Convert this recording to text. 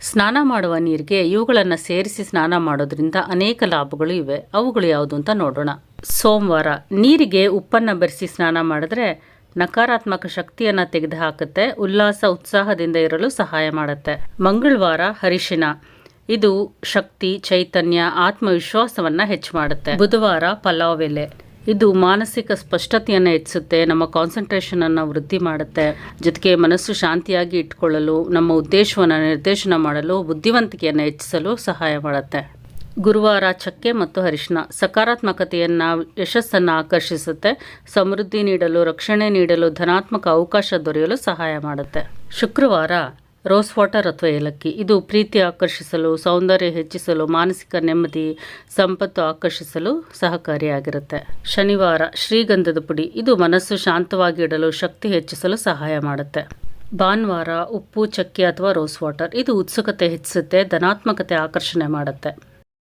ಸ್ನಾನ ಮಾಡುವ ನೀರಿಗೆ ಇವುಗಳನ್ನು ಸೇರಿಸಿ ಸ್ನಾನ ಮಾಡೋದ್ರಿಂದ ಅನೇಕ ಲಾಭಗಳು ಇವೆ. ಅವುಗಳು ಯಾವುದು ಅಂತ ನೋಡೋಣ. ಸೋಮವಾರ ನೀರಿಗೆ ಉಪ್ಪನ್ನು ಬೆರೆಸಿ ಸ್ನಾನ ಮಾಡಿದ್ರೆ ನಕಾರಾತ್ಮಕ ಶಕ್ತಿಯನ್ನು ತೆಗೆದುಹಾಕುತ್ತೆ, ಉಲ್ಲಾಸ, ಉತ್ಸಾಹದಿಂದ ಇರಲು ಸಹಾಯ ಮಾಡುತ್ತೆ. ಮಂಗಳವಾರ ಹರಿಶಿನ ಇದು ಶಕ್ತಿ, ಚೈತನ್ಯ, ಆತ್ಮವಿಶ್ವಾಸವನ್ನ ಹೆಚ್ಚು ಮಾಡುತ್ತೆ. ಬುಧವಾರ ಪಲಾವ್ ಎಲೆ. ಇದು ಮಾನಸಿಕ ಸ್ಪಷ್ಟತೆಯನ್ನು ಹೆಚ್ಚಿಸುತ್ತೆ, ನಮ್ಮ ಕಾನ್ಸಂಟ್ರೇಷನ್ ಅನ್ನು ವೃದ್ಧಿ ಮಾಡುತ್ತೆ. ಜೊತೆಗೆ ಮನಸ್ಸು ಶಾಂತಿಯಾಗಿ ಇಟ್ಕೊಳ್ಳಲು, ನಮ್ಮ ಉದ್ದೇಶವನ್ನು ನಿರ್ದೇಶನ ಮಾಡಲು, ಬುದ್ಧಿವಂತಿಕೆಯನ್ನು ಹೆಚ್ಚಿಸಲು ಸಹಾಯ ಮಾಡುತ್ತೆ. ಗುರುವಾರ ಚಕ್ಕೆ ಮತ್ತು ಅರಿಶಿನ ಸಕಾರಾತ್ಮಕತೆಯನ್ನು, ಯಶಸ್ಸನ್ನು ಆಕರ್ಷಿಸುತ್ತೆ. ಸಮೃದ್ಧಿ ನೀಡಲು, ರಕ್ಷಣೆ ನೀಡಲು, ಧನಾತ್ಮಕ ಅವಕಾಶ ದೊರೆಯಲು ಸಹಾಯ ಮಾಡುತ್ತೆ. ಶುಕ್ರವಾರ ರೋಸ್ ವಾಟರ್ ಅಥವಾ ಏಲಕ್ಕಿ. ಇದು ಪ್ರೀತಿ ಆಕರ್ಷಿಸಲು, ಸೌಂದರ್ಯ ಹೆಚ್ಚಿಸಲು, ಮಾನಸಿಕ ನೆಮ್ಮದಿ, ಸಂಪತ್ತು ಆಕರ್ಷಿಸಲು ಸಹಕಾರಿಯಾಗಿರುತ್ತೆ. ಶನಿವಾರ ಶ್ರೀಗಂಧದ ಪುಡಿ. ಇದು ಮನಸ್ಸು ಶಾಂತವಾಗಿಡಲು ಶಕ್ತಿ ಹೆಚ್ಚಿಸಲು ಸಹಾಯ ಮಾಡುತ್ತೆ. ಭಾನುವಾರ ಉಪ್ಪು, ಚಕ್ಕೆ ಅಥವಾ ರೋಸ್ ವಾಟರ್. ಇದು ಉತ್ಸುಕತೆ ಹೆಚ್ಚಿಸುತ್ತೆ, ಧನಾತ್ಮಕತೆ ಆಕರ್ಷಣೆ ಮಾಡುತ್ತೆ.